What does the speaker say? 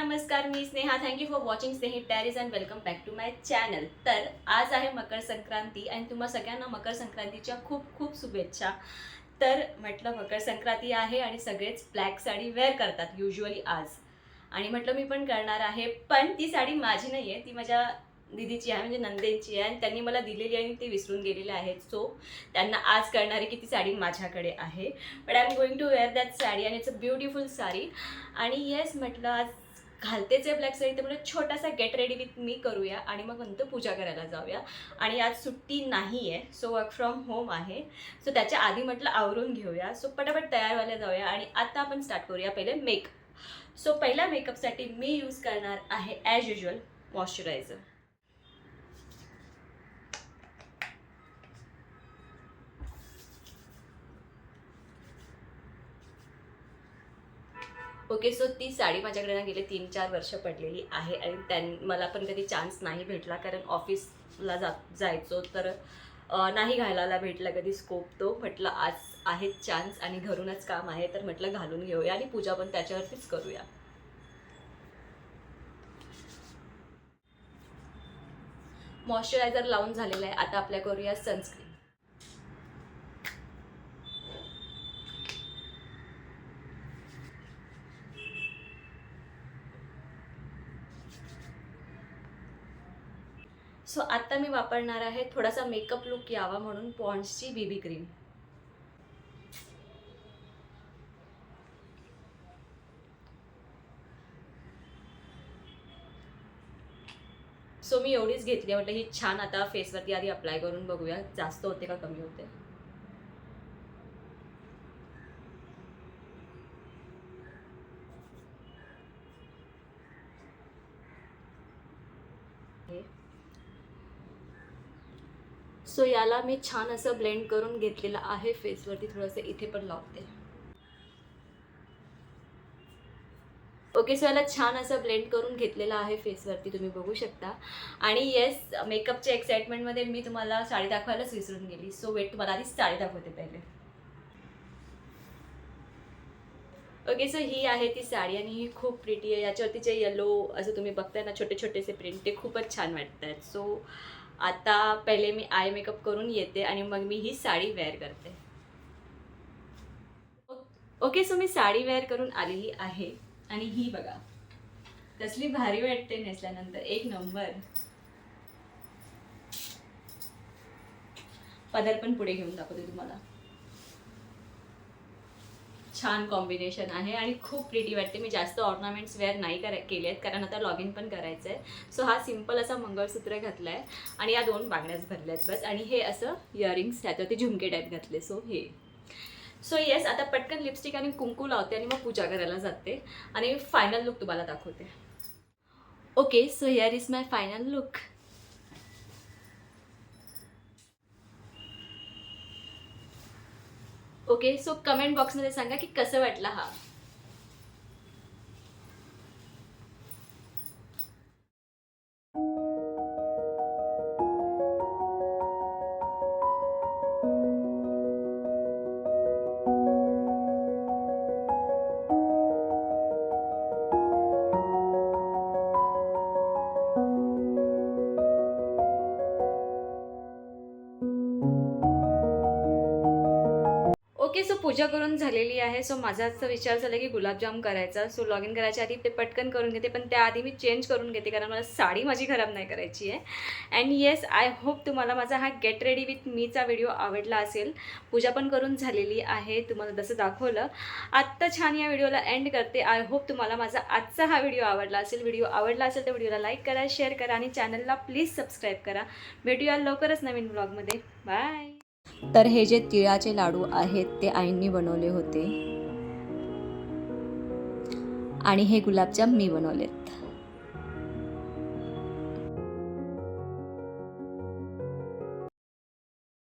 नमस्कार मी Sneha. Thank you for watching Snehi diaries and welcome back to my channel तर आज आहे मकर संक्रांती आणि तुम्हा सगळ्यांना मकर संक्रांतीच्या खूप खूप शुभेच्छा. तर म्हटलं मकर संक्रांती आहे आणि सगळेच ब्लॅक साडी वेअर करतात युजली आज. आणि म्हटलं मी पण करणार आहे पण ती साडी माझी नाही आहे ती माझ्या दिदीची आहे म्हणजे नंदेची आहे आणि त्यांनी मला दिलेली आहे आणि ते विसरून गेलेले आहेत. सो त्यांना आज करणार आहे की ती साडी माझ्याकडे आहे. But I am going to wear that sari आणि इट्स अ ब्युटिफुल साडी. आणि येस म्हटलं आज घालतेच आहे ब्लॅक साडी त्यामुळे म्हटलं छोटासा गेट रेडी विथ मी करूया आणि मग नंतर पूजा करायला जाऊया. आणि आज सुट्टी नाही आहे सो वर्क फ्रॉम होम आहे. सो त्याच्या आधी म्हटलं आवरून घेऊया. सो पटापट तयार व्हायला जाऊया आणि आता आपण स्टार्ट करूया पहिले मेक सो पहिल्या मेकअपसाठी मी यूज करणार आहे as usual moisturizer okay so ती साडी माझ्याकडे ना गेले तीन चार वर्ष पडलेली आहे आणि त्यां मला पण कधी चान्स नाही भेटला कारण ऑफिसला जा जायचो तर नाही घालायला भेटला कधी स्कोप तो. म्हटलं आज आहे चान्स आणि घरूनच काम आहे तर म्हटलं घालून घेऊया आणि पूजा पण त्याच्यावरतीच करूया. मॉइश्चरायझर लावून झालेलं आहे. आता आपल्या करूया सनस्क्रीन सो आत्ता मी वापरणार आहे थोडासा मेकअप लुक यावा म्हणून पॉन्ड्सची बीबी क्रीम सो मी एवढीच घेतली म्हटलं ही छान आता फेसवरती आधी अप्लाय करून बघूया. जास्त होते का कमी होते? सो याला मी छान असं ब्लेंड करून घेतलेलं आहे फेसवरती थोडंसं इथे पण लावते ओके सो याला छान असं ब्लेंड करून घेतलेलं आहे फेसवरती तुम्ही बघू शकता. आणि येस मेकअपच्या एक्साइटमेंटमध्ये मी तुम्हाला साडी दाखवायलाच विसरून गेली. सो वेट तुम्हाला आधी साडी दाखवते पहिले. ओके सो ही आहे ती साडी आणि ही खूप प्रिटी आहे. याच्यावरती जे येलो असं तुम्ही बघताय ना छोटे छोटेसे प्रिंट ते खूपच छान वाटत आहेत सो आता पहिले मी आय मेकअप करून येते आणि मग मी ही साडी वेअर करते. ओके सो मी साडी वेअर करून आलेली आहे. आणि ही बघा. कसली भारी वाटते नेसल्यानंतर. एक नंबर. पदर पण पुढे घेऊन दाखवते तुम्हाला. छान कॉम्बिनेशन आहे आणि खूप प्रिटी वाटते. मी जास्त ऑर्नामेंट्स वेअर नाही करा केले आहेत कारण आता लॉग इन पण करायचं आहे सो हा सिंपल असा मंगळसूत्र घातला आहे आणि या दोन बांगड्याच भरल्या आहेत बस. आणि हे असं इयरिंग्स त्याच्यावरती झुमके टाईप घातले. सो हे. सो येस आता पटकन लिपस्टिक आणि कुंकू लावते आणि मग पूजा करायला जाते. आणि फायनल लुक तुम्हाला दाखवते. Okay so here is my final look okay so comment बॉक्समध्ये सांगा की कसं वाटलं हा? ओके सो पूजा करून झालेली आहे. सो माझा असं विचार झाला की गुलाबजाम करायचा. सो लॉग इन करायच्या आधी ते पटकन करून घेते पण त्याआधी मी चेंज करून घेते कारण मला साडी माझी खराब नाही करायची आहे. अँड येस आय होप तुम्हाला माझा हा गेट रेडी विथ मीचा व्हिडिओ आवडला असेल. पूजा पण करून झालेली आहे तुम्हाला जसं दाखवलं. आत्ता छान या व्हिडिओला एंड करते. आय होप तुम्हाला माझा आजचा हा व्हिडिओ आवडला असेल. व्हिडिओ आवडला असेल तर व्हिडिओला लाईक करा शेअर करा आणि चॅनलला प्लीज सबस्क्राईब करा. भेटूया लवकरच नवीन ब्लॉगमध्ये बाय तर हे जे तिळाचे लाडू आहेत ते आईंनी बनवले होते. आणि हे गुलाबजाम मी बनवलेत.